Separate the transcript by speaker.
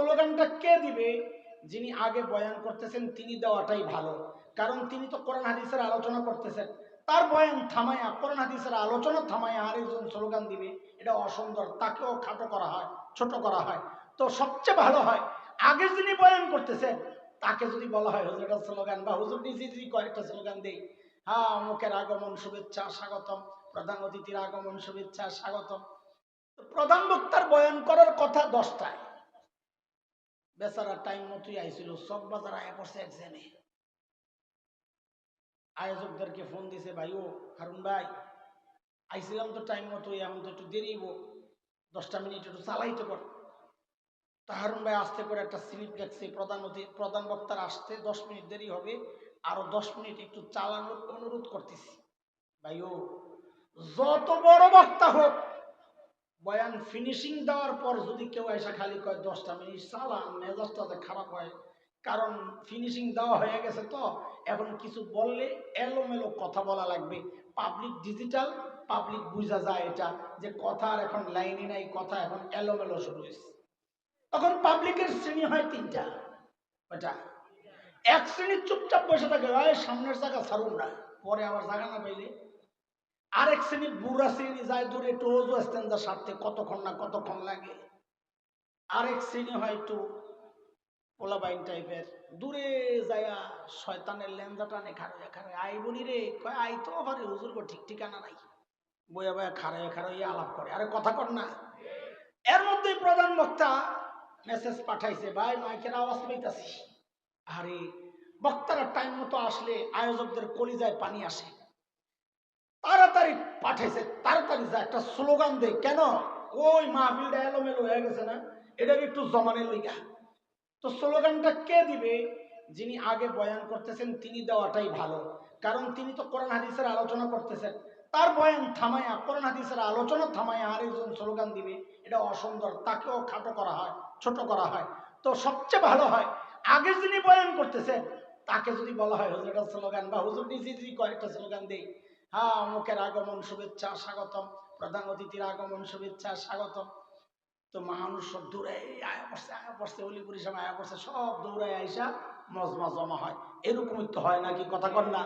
Speaker 1: স্লোগানটা কে দিবে? যিনি আগে বয়ান করতেছেন, তিনি দেওয়াটাই ভালো। কারণ তিনি তো কোরআন হাদিসের আলোচনা করতেছেন। তার বয়ান থামায়া, কোরআন হাদিসের আলোচনা থামায়া আরেকজন স্লোগান দিবে, এটা অসুন্দর। তাকেও খাটো করা হয়, ছোট করা হয়। তো সবচেয়ে ভালো হয়, আগে যিনি বয়ান করতেছেন, তাকে যদি বলা হয়, হুজুর একটা স্লোগান বা হুজুর নিজে যদি কয়েকটা স্লোগান দেই। হ্যাঁ অমুকের আগমন শুভেচ্ছা, স্বাগতম। প্রধান অতিথির আগমন শুভেচ্ছা, স্বাগতম। প্রধান বক্তার বয়ান করার কথা দশটায়। বেচারা টাইম মতোই আইছিল, সব বাজার আয়া পড়ছে একজনে। আয়োজকদেরকে ফোন দিছে, ভাই ও, হারুন ভাই, আইছিলাম তো টাইম মতোই, এখন তো একটু দেরি হইব, দশটা মিনিট একটু চালাইতে কর তা হারুন ভাই আসতে করে একটা স্লিপ লেখছে প্রধান প্রধান বক্তার আসতে দশ মিনিট দেরি হবে, আরও দশ মিনিট একটু চালানোর অনুরোধ করতেছি। ভাই ও, যত বড় বক্তা হোক বয়ান ফিনিশিং দেওয়ার পর যদি কেউ এসে খালি কয় দশটা মিনিট চালান মেজাজটা যে খারাপ হয়। কারণ ফিনিশিং দেওয়া হয়ে গেছে তো এখন কিছু বললে এলোমেলো কথা বলা লাগবে। পাবলিক ডিজিটাল পাবলিক বুঝা যায় এটা যে কথা আর এখন লাইনে নাই কথা এখন এলোমেলো শুরু হয়েছে। তখন পাবলিকের শ্রেণি হয় তিনটা। ওটা এক শ্রেণির চুপচাপ বসে থাকে "এই, সামনের জায়গা ছাড়ুন না। পরে আবার জায়গা না পাইলে আরেক শ্রেণির বুড়া শ্রেণি যায় দূরে, একটু ওজু স্ট্যান্ডা সারতে, কতক্ষণ না কতক্ষণ লাগে। আরেক শ্রেণি হয় একটু পোলাবাইন টাইপের, দূরে যায়া শয়তানের লেন্দা টানে খারে খারে আই বলি রে। কয় আই তো পারে হুজুর গো, ঠিক ঠিকানা নাই। বইয়া বয়া খারে খারে আলাপ করে, আরে, কথা কর না। এর মধ্যে প্রধান বক্তা মেসেজ পাঠাইছে, ভাই, মাইকের আওয়াজ পাইতাছি। আরে, বক্তারা টাইম মতো আসলে আয়োজকদের কলিজায় পানি আসে। পাঠাইছে। তাড়াতাড়ি যা, একটা স্লোগান দে। কেন? ওই মাহফিলটা এলোমেলো হয়ে গেছে না? এটাকে একটু জমানের লিগা। তো স্লোগানটা কে দিবে? যিনি আগে বয়ান করতেছেন, তিনি দেওয়াটাই ভালো। কারণ তিনি তো কোরআন হাদিসের আলোচনা করতেছেন। তার বয়ান থামায়া, কোরআন হাদিসের আলোচনা থামায়া আরেকজন স্লোগান দিবে, এটা অসুন্দর। তাকেও খাটো করা হয়, ছোট করা হয়। তো সবচেয়ে ভালো হয়, আগে যিনি বয়ান করতেছেন, তাকে যদি বলা হয় হুজুর একটা স্লোগান বা হুজুর নিজে যদি কয়েকটা স্লোগান দেই। হ্যাঁ অমুকের আগমন শুভেচ্ছা, স্বাগতম। প্রধান অতিথির আগমন শুভেচ্ছা, স্বাগতম। তো মানুষ সব দূরে, আয়া পড়ছে আয়া পড়ছে, অলিপুরি সব আয়া পড়ছে, সব দৌড়ায় আইসা মজমা জমা হয়। এরকমই তো হয় নাকি? কথা কর না।